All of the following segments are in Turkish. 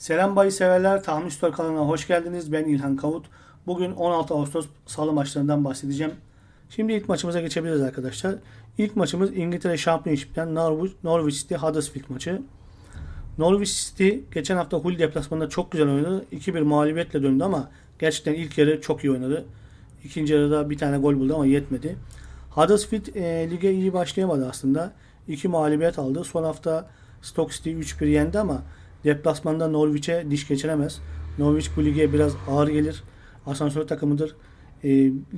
Selam bayi severler, Tahmin Store kanalına hoş geldiniz. Ben İlhan Kavut. Bugün 16 Ağustos salı maçlarından bahsedeceğim. Şimdi ilk maçımıza geçebiliriz arkadaşlar. İlk maçımız İngiltere Championship'ten Norwich, Norwich City Huddersfield maçı. Norwich City geçen hafta Hull deplasmanında çok güzel oynadı. 2-1 mağlubiyetle döndü ama gerçekten ilk yarı çok iyi oynadı. İkinci yarıda bir tane gol buldu ama yetmedi. Huddersfield e, lige iyi başlayamadı aslında. İki mağlubiyet aldı. Son hafta Stoke City 3-1 yendi ama deplasmanda Norwich'e diş geçiremez. Norwich bu lige biraz ağır gelir. Asansör takımıdır. E,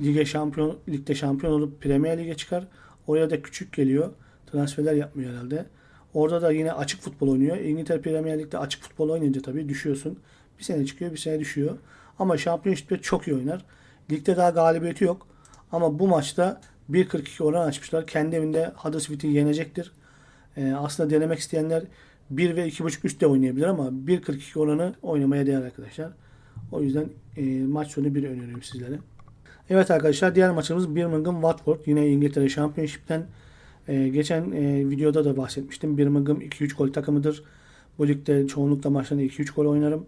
lige şampiyon, ligde şampiyon olup Premier Lig'e çıkar. Oraya da küçük geliyor. Transferler yapmıyor herhalde. Orada da yine açık futbol oynuyor. İngiltere Premier Lig'de açık futbol oynayınca tabii düşüyorsun. Bir sene çıkıyor, bir sene düşüyor. Ama Championship'te çok iyi oynar. Ligde daha galibiyeti yok. Ama bu maçta 1.42 oran açmışlar. Kendi evinde Huddersfield'i yenecektir. Ee, aslında denemek isteyenler 1 ve 2.5 üstte oynayabilir ama 1.42 oranı oynamaya değer arkadaşlar. O yüzden e, maç sonu bir öneriyorum sizlere. Evet arkadaşlar diğer maçımız Birmingham Watford. Yine İngiltere Championship'ten e, geçen e, videoda da bahsetmiştim. Birmingham 2-3 gol takımıdır. Bu ligde çoğunlukla maçlarında 2-3 gol oynarım.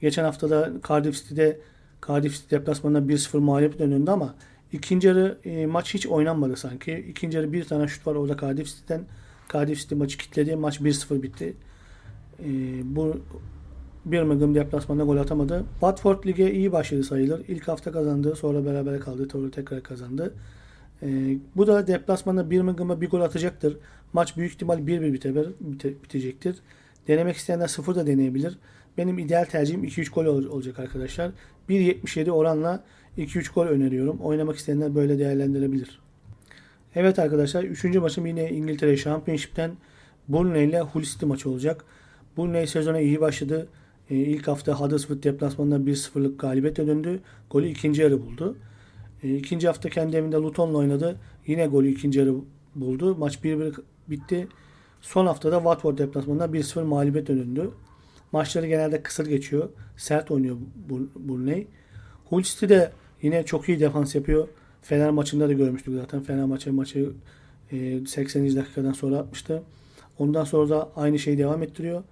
Geçen hafta da Cardiff City'de Cardiff City deplasmanında 1-0 mağlup dönüldü ama ikinci yarı e, maç hiç oynanmadı sanki. İkinci yarı bir tane şut var orada Cardiff City'den. Cardiff City maçı kilitledi. Maç 1-0 bitti. E, bu Birmingham deplasmanında gol atamadı. Watford lige iyi başladı sayılır. İlk hafta kazandı. Sonra beraber kaldı. Sonra tekrar kazandı. E, bu da deplasmanda Birmingham'a bir gol atacaktır. Maç büyük ihtimal 1-1 biter, bite- bitecektir. Denemek isteyenler 0 da deneyebilir. Benim ideal tercihim 2-3 gol ol- olacak arkadaşlar. 1.77 oranla 2-3 gol öneriyorum. Oynamak isteyenler böyle değerlendirebilir. Evet arkadaşlar 3. maçım yine İngiltere Championship'ten Burnley ile Hull City maçı olacak. Burnley sezona iyi başladı. Ee, ilk hafta Huddersfield deplasmanında 1-0'lık galibiyetle döndü. Golü ikinci yarı buldu. Ee, ikinci hafta kendi evinde Luton'la oynadı. Yine golü ikinci yarı buldu. Maç 1-1 bitti. Son haftada Watford deplasmanında 1-0 mağlubiyetle döndü. Maçları genelde kısır geçiyor. Sert oynuyor Bur- Burnley. Hull City de yine çok iyi defans yapıyor. Fener maçında da görmüştük zaten. Fener maçı maçı e, 80. dakikadan sonra atmıştı. Ondan sonra da aynı şeyi devam ettiriyor.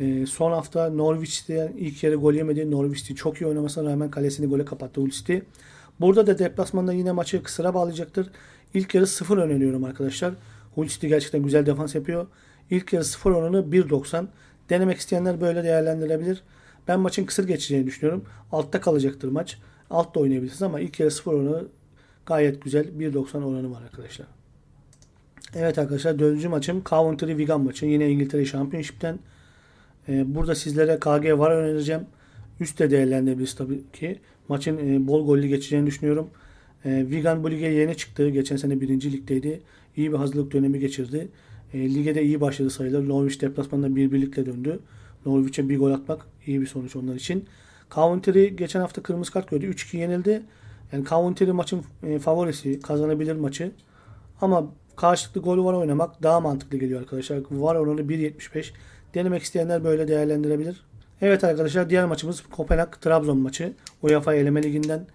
E, son hafta Norwich'te ilk yarı gol yemedi. Norwich City çok iyi oynamasına rağmen kalesini gole kapattı City. Burada da deplasmanda yine maçı kısıra bağlayacaktır. İlk yarı 0 öneriyorum arkadaşlar. Hull City gerçekten güzel defans yapıyor. İlk yarı 0 oranı 1.90. Denemek isteyenler böyle değerlendirebilir. Ben maçın kısır geçeceğini düşünüyorum. Altta kalacaktır maç. Altta oynayabilirsiniz ama ilk yarı 0 oranı gayet güzel. 1.90 oranı var arkadaşlar. Evet arkadaşlar dördüncü maçım Coventry Wigan maçı. Yine İngiltere Championship'ten. Ee, burada sizlere KG var önereceğim. Üstte değerlendirebiliriz tabii ki. Maçın e, bol gollü geçeceğini düşünüyorum. E, Wigan bu lige yeni çıktı. Geçen sene birinci ligdeydi. İyi bir hazırlık dönemi geçirdi. E, lige de iyi başladı sayılır. Norwich deplasmanında bir birlikle döndü. Norwich'e bir gol atmak iyi bir sonuç onlar için. Coventry geçen hafta kırmızı kart gördü. 3-2 yenildi. Yani Coventry maçın e, favorisi. Kazanabilir maçı. Ama karşılıklı golü var oynamak daha mantıklı geliyor arkadaşlar. Var oranı 1.75. Denemek isteyenler böyle değerlendirebilir. Evet arkadaşlar diğer maçımız Kopenhag Trabzon maçı. UEFA Eleme Ligi'nden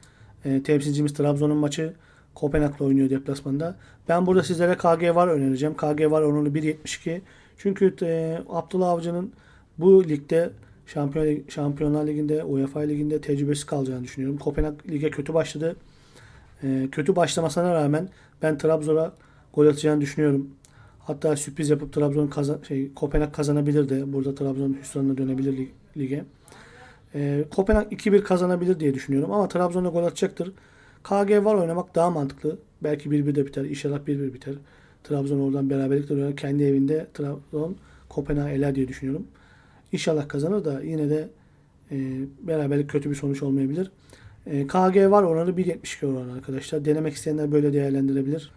e, temsilcimiz Trabzon'un maçı. Kopenhag'la oynuyor deplasmanda. Ben burada sizlere KG var önereceğim. KG var oranı 1.72. Çünkü e, Abdullah Avcı'nın bu ligde Şampiyon, Şampiyonlar Ligi'nde, UEFA Ligi'nde tecrübesi kalacağını düşünüyorum. Kopenhag lige kötü başladı. E, kötü başlamasına rağmen ben Trabzon'a gol atacağını düşünüyorum. Hatta sürpriz yapıp Trabzon kazan, şey, Kopenhag kazanabilir de. Burada Trabzon hüsranına dönebilir lig- lige. E, Kopenhag 2-1 kazanabilir diye düşünüyorum ama Trabzon'da gol atacaktır. KG var oynamak daha mantıklı. Belki 1-1 de biter. İnşallah 1-1 biter. Trabzon oradan beraberlikle döner. Kendi evinde Trabzon Kopenhag eler diye düşünüyorum. İnşallah kazanır da yine de e, beraberlik kötü bir sonuç olmayabilir. E, KG var oranı 1.72 oranı arkadaşlar. Denemek isteyenler böyle değerlendirebilir.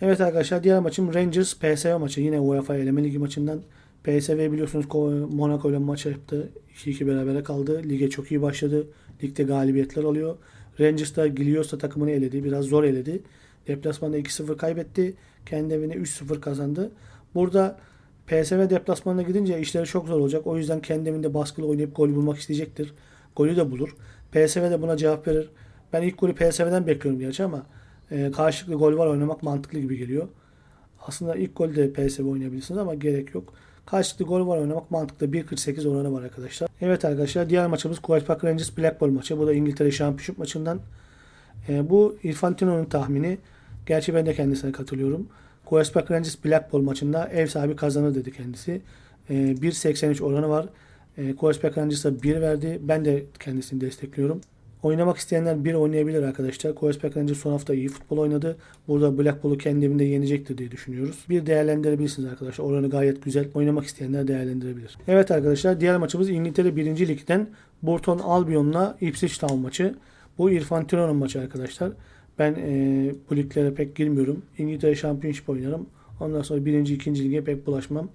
Evet arkadaşlar diğer maçım Rangers PSV maçı. Yine UEFA eleme ligi maçından. PSV biliyorsunuz Monaco ile maç yaptı. 2-2 berabere kaldı. Lige çok iyi başladı. Ligde galibiyetler alıyor. Rangers da Gilios'ta takımını eledi. Biraz zor eledi. Deplasmanda 2-0 kaybetti. Kendi evine 3-0 kazandı. Burada PSV deplasmanına gidince işleri çok zor olacak. O yüzden kendi evinde baskılı oynayıp gol bulmak isteyecektir. Golü de bulur. PSV de buna cevap verir. Ben ilk golü PSV'den bekliyorum gerçi ama e, karşılıklı gol var oynamak mantıklı gibi geliyor. Aslında ilk golde PSV oynayabilirsiniz ama gerek yok. Karşılıklı gol var oynamak mantıklı. 1.48 oranı var arkadaşlar. Evet arkadaşlar diğer maçımız Queen's Park Rangers Blackpool maçı. Bu da İngiltere Şampiyonşip maçından. E, bu Infantino'nun tahmini. Gerçi ben de kendisine katılıyorum. Park Rangers Blackpool maçında ev sahibi kazanır dedi kendisi. E, 1.83 oranı var. E, Queen's Park Rangers'a 1 verdi. Ben de kendisini destekliyorum. Oynamak isteyenler bir oynayabilir arkadaşlar. Park Rangers son hafta iyi futbol oynadı. Burada Blackpool'u kendi evinde yenecektir diye düşünüyoruz. Bir değerlendirebilirsiniz arkadaşlar. Oranı gayet güzel. Oynamak isteyenler değerlendirebilir. Evet arkadaşlar diğer maçımız İngiltere 1. Lig'den Burton Albion'la Ipswich Town maçı. Bu İrfan Tiron'un maçı arkadaşlar. Ben e, bu liglere pek girmiyorum. İngiltere Championship oynarım. Ondan sonra 1. 2. lige pek bulaşmam.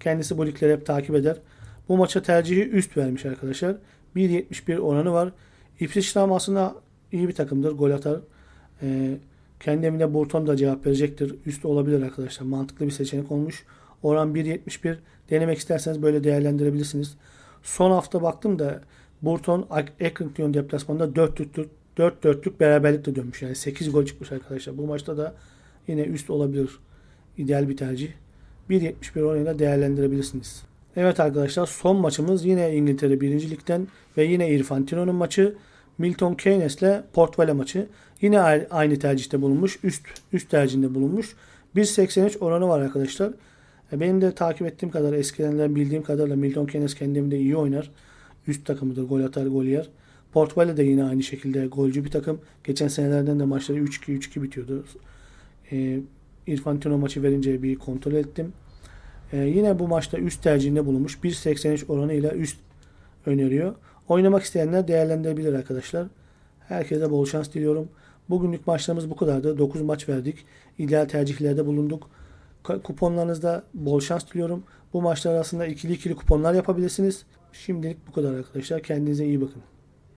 Kendisi bu ligleri hep takip eder. Bu maça tercihi üst vermiş arkadaşlar. 1.71 oranı var. Ipswich Town aslında iyi bir takımdır. Gol atar. Ee, kendi evinde Burton da cevap verecektir. Üst olabilir arkadaşlar. Mantıklı bir seçenek olmuş. Oran 1.71. Denemek isterseniz böyle değerlendirebilirsiniz. Son hafta baktım da Burton Accrington deplasmanında 4 4 4 4'lük beraberlikle dönmüş. Yani 8 gol çıkmış arkadaşlar. Bu maçta da yine üst olabilir. İdeal bir tercih. 1.71 oranıyla değerlendirebilirsiniz. Evet arkadaşlar son maçımız yine İngiltere 1. Lig'den ve yine İrfan Tino'nun maçı. Milton Keynes ile Port Vale maçı. Yine aynı tercihte bulunmuş. Üst üst tercihinde bulunmuş. 1.83 oranı var arkadaşlar. E, Benim de takip ettiğim kadar eskiden bildiğim kadarıyla Milton Keynes kendimde iyi oynar. Üst takımıdır. Gol atar, gol yer. Port Vale de yine aynı şekilde golcü bir takım. Geçen senelerden de maçları 3-2 3-2 bitiyordu. E, İrfan Tino maçı verince bir kontrol ettim. Ee, yine bu maçta üst tercihinde bulunmuş. 1.83 oranıyla üst öneriyor. Oynamak isteyenler değerlendirebilir arkadaşlar. Herkese bol şans diliyorum. Bugünlük maçlarımız bu kadardı. 9 maç verdik. İdeal tercihlerde bulunduk. Kuponlarınızda bol şans diliyorum. Bu maçlar arasında ikili ikili kuponlar yapabilirsiniz. Şimdilik bu kadar arkadaşlar. Kendinize iyi bakın.